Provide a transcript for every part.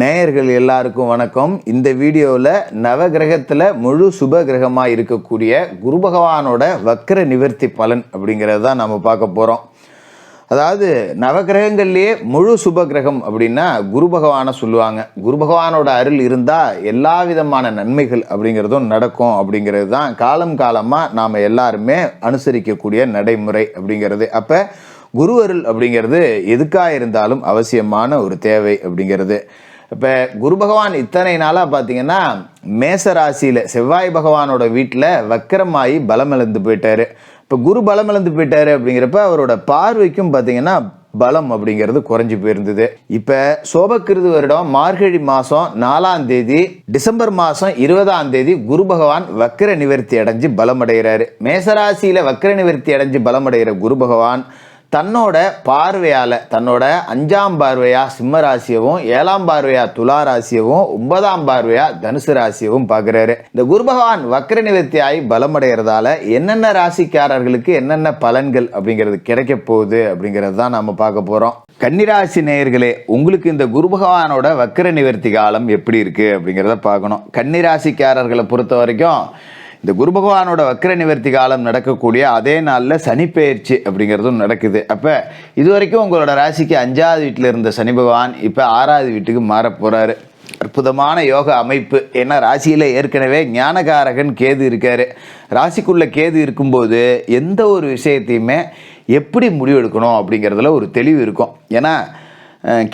நேயர்கள் எல்லாருக்கும் வணக்கம். இந்த வீடியோவில் நவகிரகத்தில் முழு சுப கிரகமாக இருக்கக்கூடிய குரு பகவானோட வக்கர நிவர்த்தி பலன் அப்படிங்கிறது தான் நம்ம பார்க்க போகிறோம் அதாவது நவகிரகங்கள்லேயே முழு சுப கிரகம் அப்படின்னா குரு பகவானை சொல்லுவாங்க. குரு பகவானோட அருள் இருந்தால் எல்லா விதமான நன்மைகள் அப்படிங்கிறதும் நடக்கும் அப்படிங்கிறது தான் காலம் காலமாக நாம் எல்லாருமே அனுசரிக்கக்கூடிய நடைமுறை அப்படிங்கிறது. அப்போ குரு அருள் அப்படிங்கிறது எதுக்காக இருந்தாலும் அவசியமான ஒரு தேவை அப்படிங்கிறது. இப்போ குரு பகவான் இத்தனை நாளாக பார்த்தீங்கன்னா மேச ராசியில் செவ்வாய் பகவானோட வீட்டில் வக்கரமாயி பலமிழந்து போயிட்டாரு. இப்போ குரு பலமிழந்து போயிட்டாரு அப்படிங்கிறப்ப அவரோட பார்வைக்கும் பார்த்தீங்கன்னா பலம் அப்படிங்கிறது குறைஞ்சி போயிருந்தது. இப்போ சோபக்கிருது வருடம் மார்கழி மாதம் நாலாம் தேதி டிசம்பர் மாதம் இருபதாம் தேதி குரு பகவான் வக்கர நிவர்த்தி அடைஞ்சு பலமடைகிறாரு. மேசராசியில் வக்கர நிவர்த்தி அடைஞ்சு பலமடைகிற குரு பகவான் தன்னோட பார்வையால் தன்னோட அஞ்சாம் பார்வையா சிம்ம ராசியவும் ஏழாம் பார்வையா துலா ராசியவும் ஒன்பதாம் பார்வையாக தனுசு ராசியவும் பார்க்குறாரு இந்த குரு பகவான் வக்கர நிவர்த்தி ஆகி பலமடைகிறதால என்னென்ன ராசிக்காரர்களுக்கு என்னென்ன பலன்கள் அப்படிங்கிறது கிடைக்க போகுது அப்படிங்கிறது தான் நம்ம பார்க்க போகிறோம் கன்னிராசி நேயர்களே உங்களுக்கு இந்த குரு பகவானோட வக்கர நிவர்த்தி காலம் எப்படி இருக்குது அப்படிங்கிறத பார்க்கணும். கன்னிராசிக்காரர்களை பொறுத்த வரைக்கும் இந்த குரு பகவானோட வக்கர நிவர்த்தி காலம் நடக்கக்கூடிய அதே நாளில் சனிப்பெயர்ச்சி அப்படிங்கிறதும் நடக்குது. அப்போ இது வரைக்கும் உங்களோட ராசிக்கு அஞ்சாவது வீட்டில் இருந்த சனி பகவான் இப்போ ஆறாவது வீட்டுக்கு மாற போகிறாரு அற்புதமான யோக அமைப்பு. ஏன்னா ராசியில் ஏற்கனவே ஞானகாரகன் கேது இருக்கார். ராசிக்குள்ளே கேது இருக்கும்போது எந்த ஒரு விஷயத்தையுமே எப்படி முடிவெடுக்கணும் அப்படிங்கிறதுல ஒரு தெளிவு இருக்கும். ஏன்னா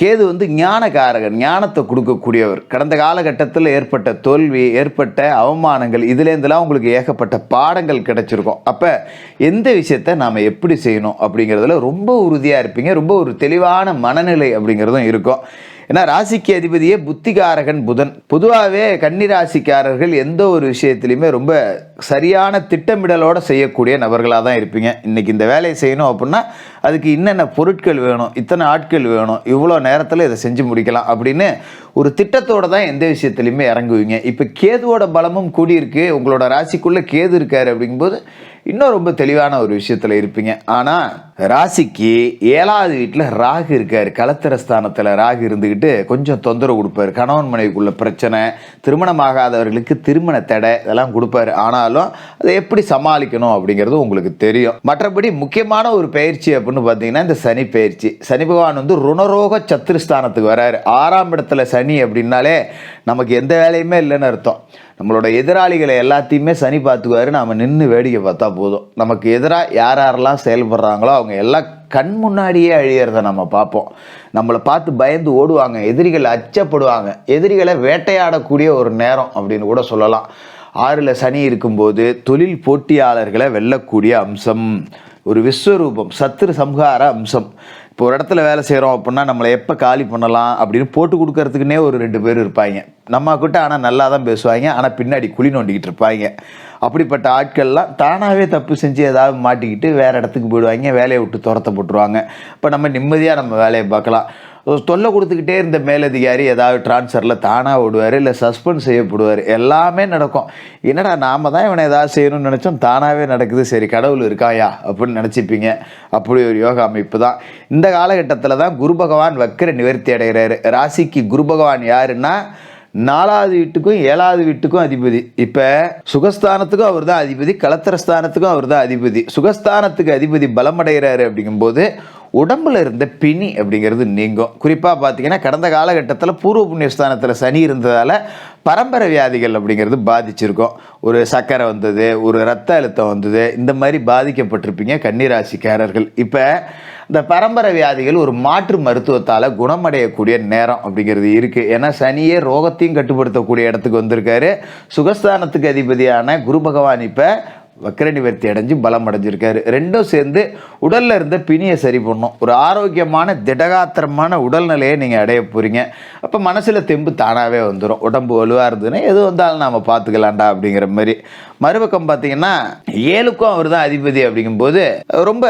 கேது வந்து ஞானகாரகன் ஞானத்தை கொடுக்கக்கூடியவர். கடந்த காலகட்டத்தில் ஏற்பட்ட தோல்வி ஏற்பட்ட அவமானங்கள் இதுலேருந்துலாம் உங்களுக்கு ஏகப்பட்ட பாடங்கள் கிடைச்சிருக்கும். அப்போ எந்த விஷயத்த நாம் எப்படி செய்யணும் அப்படிங்கிறதுல ரொம்ப உறுதியாக இருப்பீங்க. ரொம்ப ஒரு தெளிவான மனநிலை அப்படிங்கிறதும் இருக்கும். ஏன்னா ராசிக்கு அதிபதியே புத்திகாரகன் புதன். பொதுவாகவே கன்னிராசிக்காரர்கள் எந்த ஒரு விஷயத்துலையுமே ரொம்ப சரியான திட்டமிடலோடு செய்யக்கூடிய நபர்களாக தான் இருப்பீங்க. இன்றைக்கி இந்த வேலையை செய்யணும் அப்படின்னா அதுக்கு என்னென்ன பொருட்கள் வேணும் இத்தனை ஆட்கள் வேணும் இவ்வளோ நேரத்தில் இதை செஞ்சு முடிக்கலாம் அப்படின்னு ஒரு திட்டத்தோட தான் எந்த விஷயத்துலையுமே இறங்குவீங்க. இப்போ கேதுவோட பலமும் கூடியிருக்கு. உங்களோட ராசிக்குள்ளே கேது இருக்காரு அப்படிங்கும்போது இன்னும் ரொம்ப தெளிவான ஒரு விஷயத்தில் இருப்பீங்க. ஆனால் ராசிக்கு ஏழாவது வீட்டில் ராகு இருக்கார். கலத்திர ஸ்தானத்தில் ராகு இருந்துக்கிட்டு கொஞ்சம் தொந்தரவு கொடுப்பாரு. கணவன் மனைவிக்குள்ள பிரச்சனை திருமணமாகாதவர்களுக்கு திருமண தடை இதெல்லாம் கொடுப்பாரு. ஆனாலும் அதை எப்படி சமாளிக்கணும் அப்படிங்கிறது உங்களுக்கு தெரியும். மற்றபடி முக்கியமான ஒரு பயிற்சி அப்படின்னு பார்த்தீங்கன்னா இந்த சனி பயிற்சி. சனி பகவான் வந்து ருணரோக சத்துருஸ்தானத்துக்கு வராரு. ஆறாம் இடத்துல சனி அப்படின்னாலே நமக்கு எந்த வேலையுமே இல்லைன்னு அர்த்தம். நம்மளோட எதிராளிகளை எல்லாத்தையுமே சனி பார்த்துக்குவாரு. நாம் நின்று வேடிக்கை பார்த்தா போதும். நமக்கு எதிராக யார் யாரெல்லாம் செயல்படுறாங்களோ அவங்க எல்லாம் கண் முன்னாடியே அழியிறத நம்ம பார்ப்போம். நம்மளை பார்த்து பயந்து ஓடுவாங்க. எதிரிகள் அச்சப்படுவாங்க. எதிரிகளை வேட்டையாடக்கூடிய ஒரு நேரம் அப்படின்னு கூட சொல்லலாம். ஆறில் சனி இருக்கும்போது தொழில் போட்டியாளர்களை வெல்லக்கூடிய அம்சம். ஒரு விஸ்வரூபம் சத்துரு சம்ஹார அம்சம். இப்போ ஒரு இடத்துல வேலை செய்கிறோம் அப்படின்னா நம்மளை எப்போ காலி பண்ணலாம் அப்படின்னு போட்டு கொடுக்கறதுக்குன்னே ஒரு ரெண்டு பேர் இருப்பாங்க. நம்ம கிட்ட ஆனால் நல்லா தான் பேசுவாங்க ஆனால் பின்னாடி குழி நோண்டிக்கிட்டு இருப்பாங்க. அப்படிப்பட்ட ஆட்கள்லாம் தானாகவே தப்பு செஞ்சு ஏதாவது மாட்டிக்கிட்டு வேறு இடத்துக்கு போயிடுவாங்க வேலையை விட்டு துரத்த போட்டுருவாங்க இப்போ நம்ம நிம்மதியாக நம்ம வேலையை பார்க்கலாம். தொல்லை கொடுத்துக்கிட்டே இருந்த மேலதிகாரி ஏதாவது ட்ரான்ஸ்ஃபரில் தானாக விடுவார் இல்லை சஸ்பெண்ட் செய்யப்படுவார் எல்லாமே நடக்கும். என்னடா நாம தான் இவனை ஏதாவது செய்யணும்னு நினச்சோம் தானாகவே நடக்குது. சரி கடவுள் இருக்காயா அப்படின்னு நினச்சிப்பீங்க. அப்படி ஒரு யோகா அமைப்பு தான். இந்த காலகட்டத்தில் தான் குரு பகவான் வக்கர நிவர்த்தி அடைகிறாரு. ராசிக்கு குரு பகவான் யாருன்னா நாலாவது வீட்டுக்கும் ஏழாவது வீட்டுக்கும் அதிபதி. இப்போ சுகஸ்தானத்துக்கும் அவர் தான் அதிபதி கலத்திரஸ்தானத்துக்கும் அவர் தான் அதிபதி. சுகஸ்தானத்துக்கு அதிபதி பலமடைகிறாரு அப்படிங்கும்போது உடம்புல இருந்த பிணி அப்படிங்கிறது நீங்கும். குறிப்பாக பார்த்தீங்கன்னா கடந்த காலகட்டத்தில் பூர்வ புண்ணியஸ்தானத்தில் சனி இருந்ததால் பரம்பரை வியாதிகள் அப்படிங்கிறது பாதிச்சிருக்கும். ஒரு சர்க்கரை வந்தது ஒரு ரத்த அழுத்தம் வந்தது இந்த மாதிரி பாதிக்கப்பட்டிருப்பீங்க கன்னிராசிக்காரர்கள். இப்போ இந்த பரம்பரை வியாதிகள் ஒரு மாற்று மருத்துவத்தால் குணமடையக்கூடிய நேரம் அப்படிங்கிறது இருக்குது ஏன்னா சனியே ரோகத்தையும் கட்டுப்படுத்தக்கூடிய இடத்துக்கு வந்திருக்காரு. சுகஸ்தானத்துக்கு அதிபதியான குரு பகவான் இப்போ வக்கர நிவர்த்தி அடைஞ்சு பலம் அடைஞ்சிருக்காரு. ரெண்டும் சேர்ந்து உடலில் இருந்த பிணியை சரி பண்ணும் ஒரு ஆரோக்கியமான திடகாத்திரமான உடல்நிலையை நீங்கள் அடைய போகிறீங்க அப்போ மனசில் தெம்பு தானாகவே வந்துடும் உடம்பு வலுவாக இருந்ததுன்னா எது வந்தாலும் நாம் பார்த்துக்கலாம்டா அப்படிங்கிற மாதிரி. மறுபக்கம் பார்த்தீங்கன்னா ஏழுக்கும் அவர் தான் அதிபதி அப்படிங்கும்போது ரொம்ப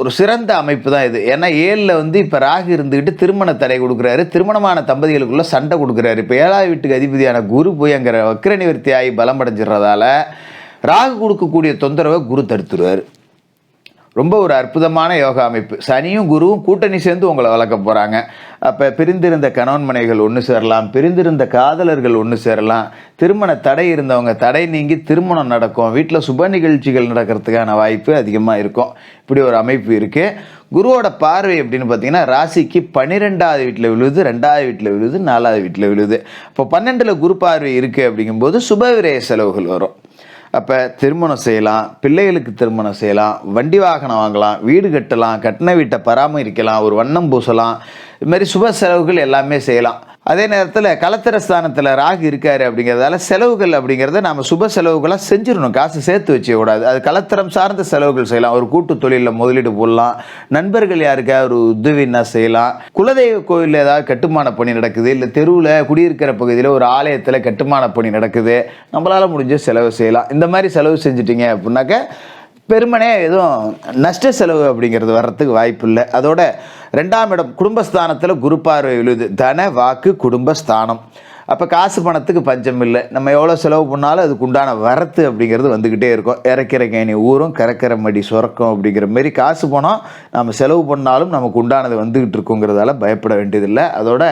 ஒரு சிறந்த அமைப்பு தான் இது. ஏன்னா ஏழில் வந்து இப்போ ராகு இருந்துக்கிட்டு திருமண தடை கொடுக்குறாரு. திருமணமான தம்பதிகளுக்குள்ளே சண்டை கொடுக்குறாரு. இப்போ ஏழாவது வீட்டுக்கு அதிபதியான குரு போய் அங்கே வக்கர நிவர்த்தி ஆகி பலம் அடைஞ்சிடுறதால ராகு கொடுக்கக்கூடிய தொந்தரவை குரு தடுத்துருவார். ரொம்ப ஒரு அற்புதமான யோகா அமைப்பு. சனியும் குருவும் கூட்டணி சேர்ந்து உங்களை வளர்க்க போகிறாங்க அப்போ பிரிந்திருந்த கணவன் மனைகள் ஒன்று சேரலாம் பிரிந்திருந்த காதலர்கள் ஒன்று சேரலாம். திருமண தடை இருந்தவங்க தடை நீங்கி திருமணம் நடக்கும். வீட்டில் சுப நிகழ்ச்சிகள் நடக்கிறதுக்கான வாய்ப்பு அதிகமாக இருக்கும். இப்படி ஒரு அமைப்பு இருக்குது குருவோட பார்வை அப்படின்னு பார்த்தீங்கன்னா ராசிக்கு பன்னிரெண்டாவது வீட்டில் விழுது ரெண்டாவது வீட்டில் விழுது நாலாவது வீட்டில் விழுது. இப்போ பன்னெண்டில் குரு பார்வை இருக்குது அப்படிங்கும்போது சுபவிரய செலவுகள் வரும். அப்போ திருமணம் செய்யலாம் பிள்ளைகளுக்கு திருமணம் செய்யலாம் வண்டி வாகனம் வாங்கலாம் வீடு கட்டலாம் கட்டின வீட்டை பராமரிக்கலாம் ஒரு வண்ணம் பூசலாம் இது மாதிரி சுப செலவுகள் எல்லாமே செய்யலாம். அதே நேரத்தில் கலத்திர ஸ்தானத்தில் ராகு இருக்காரு அப்படிங்கிறதால செலவுகள் அப்படிங்கிறத நாம் சுப செலவுகளாக செஞ்சிடணும். காசு சேர்த்து வச்சுக்கூடாது அது கலத்திரம் சார்ந்த செலவுகள் செய்யலாம். ஒரு கூட்டு தொழிலில் முதலீடு போடலாம். நண்பர்கள் யாருக்கா? ஒரு உதவினா செய்யலாம். குலதெய்வ கோயிலில் ஏதாவது கட்டுமான பணி நடக்குது. இல்லை தெருவில் குடியிருக்கிற பகுதியில் ஒரு ஆலயத்தில் கட்டுமான பணி நடக்குது. நம்மளால் முடிஞ்ச செலவு செய்யலாம். இந்த மாதிரி செலவு செஞ்சிட்டிங்க அப்படின்னாக்க பெருமனே எதுவும் நஷ்ட செலவு அப்படிங்கிறது வர்றதுக்கு வாய்ப்பு இல்லை. அதோட ரெண்டாம் இடம் குடும்பஸ்தானத்தில் குரு பார்வை விழுது. தன வாக்கு குடும்பஸ்தானம். அப்போ காசு பணத்துக்கு பஞ்சம் இல்லை. நம்ம எவ்வளோ செலவு பண்ணாலும் அதுக்கு உண்டான வரத்து அப்படிங்கிறது வந்துக்கிட்டே இருக்கும். இறக்கிற கேணி ஊரும் கறக்கிற மடி சுரக்கும் அப்படிங்கிற மாரி காசு பணம் நம்ம செலவு பண்ணாலும் நமக்கு உண்டானது வந்துக்கிட்டு இருக்குங்கிறதால பயப்பட வேண்டியதில்லை. அதோட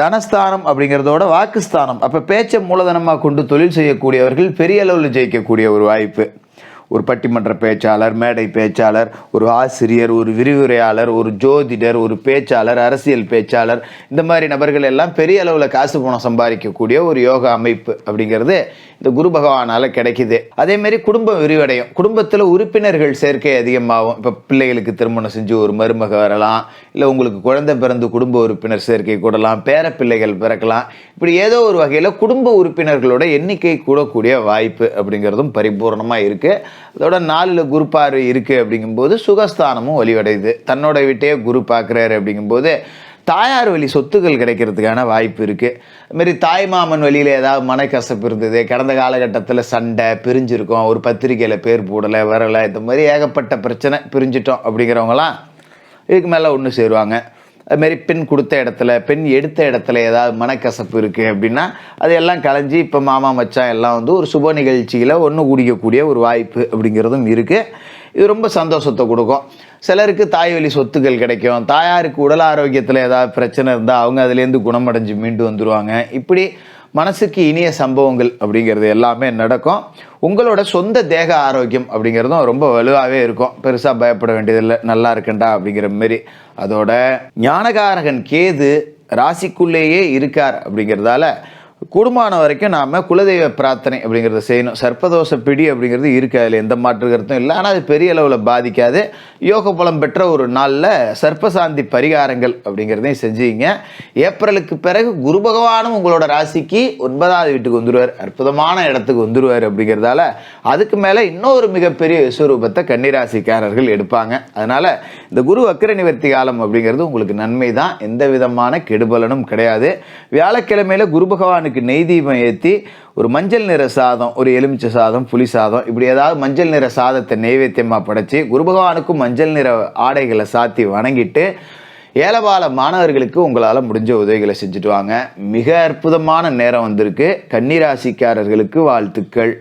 தனஸ்தானம் அப்படிங்கிறதோட வாக்குஸ்தானம். அப்போ பேச்சை மூலதனமாக கொண்டு தொழில் செய்யக்கூடியவர்கள் பெரிய அளவில் ஜெயிக்கக்கூடிய ஒரு வாய்ப்பு. ஒரு பட்டிமன்ற பேச்சாளர் மேடை பேச்சாளர் ஒரு ஆசிரியர் ஒரு விரிவுரையாளர் ஒரு ஜோதிடர் ஒரு பேச்சாளர் அரசியல் பேச்சாளர் இந்த மாதிரி நபர்கள் எல்லாம் பெரிய அளவில் காசு பணம் சம்பாதிக்கக்கூடிய ஒரு யோகா அமைப்பு அப்படிங்கிறது இந்த குரு பகவானால் கிடைக்குது. அதே மாதிரி குடும்பம் விரிவடையும். குடும்பத்தில் உறுப்பினர்கள் சேர்க்கை அதிகமாகும். இப்போ பிள்ளைகளுக்கு திருமணம் செஞ்சு ஒரு மருமக வரலாம். இல்லை உங்களுக்கு குழந்தை பிறந்து குடும்ப உறுப்பினர் சேர்க்கை கூடலாம். பேர பிள்ளைகள் பிறக்கலாம். இப்படி ஏதோ ஒரு வகையில் குடும்ப உறுப்பினர்களோட எண்ணிக்கை கூடக்கூடிய வாய்ப்பு அப்படிங்கிறதும் பரிபூர்ணமாக இருக்குது அதோட நாலில் குரு பார்வை இருக்குது அப்படிங்கும்போது சுகஸ்தானமும் வலிவடையுது. தன்னோட வீட்டையே குரு பார்க்குறாரு அப்படிங்கும்போது தாயார் வழி சொத்துக்கள் கிடைக்கிறதுக்கான வாய்ப்பு இருக்குது இதுமாரி தாய் மாமன் வழியில் ஏதாவது மனக்கசப்பு இருந்தது. கடந்த காலகட்டத்தில் சண்டை பிரிஞ்சிருக்கோம். ஒரு பத்திரிக்கையில் பேர் போடலை வரலை. இந்த மாதிரி ஏகப்பட்ட பிரச்சனை பிரிஞ்சிட்டோம் அப்படிங்கிறவங்களாம் இதுக்கு மேலே ஒன்று சேருவாங்க. அதுமாரி பெண் கொடுத்த இடத்துல பெண் எடுத்த இடத்துல ஏதாவது மனக்கசப்பு இருக்குது அப்படின்னா அது எல்லாம் கலைஞ்சி இப்போ மாமா மச்சான் எல்லாம் வந்து ஒரு சுப நிகழ்ச்சியில் ஒன்று குடிக்கக்கூடிய ஒரு வாய்ப்பு அப்படிங்கிறதும் இருக்குது இது ரொம்ப சந்தோஷத்தை கொடுக்கும். சிலருக்கு தாய் வழி சொத்துக்கள் கிடைக்கும். தாயாருக்கு உடல் ஆரோக்கியத்தில் ஏதாவது பிரச்சனை இருந்தால் அவங்க அதுலேருந்து குணமடைஞ்சு மீண்டு வந்துடுவாங்க இப்படி மனசுக்கு இனிய சம்பவங்கள் அப்படிங்கிறது எல்லாமே நடக்கும். உங்களோட சொந்த தேக ஆரோக்கியம் அப்படிங்கிறதும் ரொம்ப வலுவாகவே இருக்கும். பெருசாக பயப்பட வேண்டியதில்லை. நல்லா இருக்கண்டா அப்படிங்கிற மாரி. அதோட ஞானகாரகன் கேது ராசிக்குள்ளேயே இருக்கார் அப்படிங்கிறதால கூடுமான வரைக்கும் நாம் குலதெய்வ பிரார்த்தனை அப்படிங்கிறத செய்யணும். சர்ப்பதோஷ பிடி அப்படிங்கிறது இருக்குது அதில் எந்த மாற்று கருத்தும் இல்லை. ஆனால் அது பெரிய அளவில் பாதிக்காது. யோக பலம் பெற்ற ஒரு நாளில் சர்ப்பசாந்தி பரிகாரங்கள் அப்படிங்கிறதையும் செஞ்சீங்க. ஏப்ரலுக்கு பிறகு குரு பகவானும் உங்களோட ராசிக்கு ஒன்பதாவது வீட்டுக்கு வந்துடுவார் அற்புதமான இடத்துக்கு வந்துடுவார் அப்படிங்கிறதால அதுக்கு மேலே இன்னொரு மிகப்பெரிய விஸ்வரூபத்தை கன்னிராசிக்காரர்கள் எடுப்பாங்க. அதனால் இந்த குரு வக்கர நிவர்த்தி காலம் அப்படிங்கிறது உங்களுக்கு நன்மை தான் எந்த விதமான கெடுபலனும் கிடையாது. வியாழக்கிழமையில குரு பகவானுக்கு நெய் தீபம் ஏற்றி ஒரு மஞ்சள் நிற சாதம் ஒரு எலுமிச்சை சாதம் புளி சாதம் இப்படி ஏதாவது மஞ்சள் நிற சாதத்தை நெய்வேத்தியமாக படைச்சி குரு பகவானுக்கும் மஞ்சள் நிற ஆடைகளை சாத்தி வணங்கிட்டு ஏலபால மாணவர்களுக்கு உங்களால் முடிஞ்ச உதவிகளை செஞ்சுட்டு வாங்க. மிக அற்புதமான நேரம் வந்திருக்கு. கன்னிராசிக்காரர்களுக்கு வாழ்த்துக்கள்.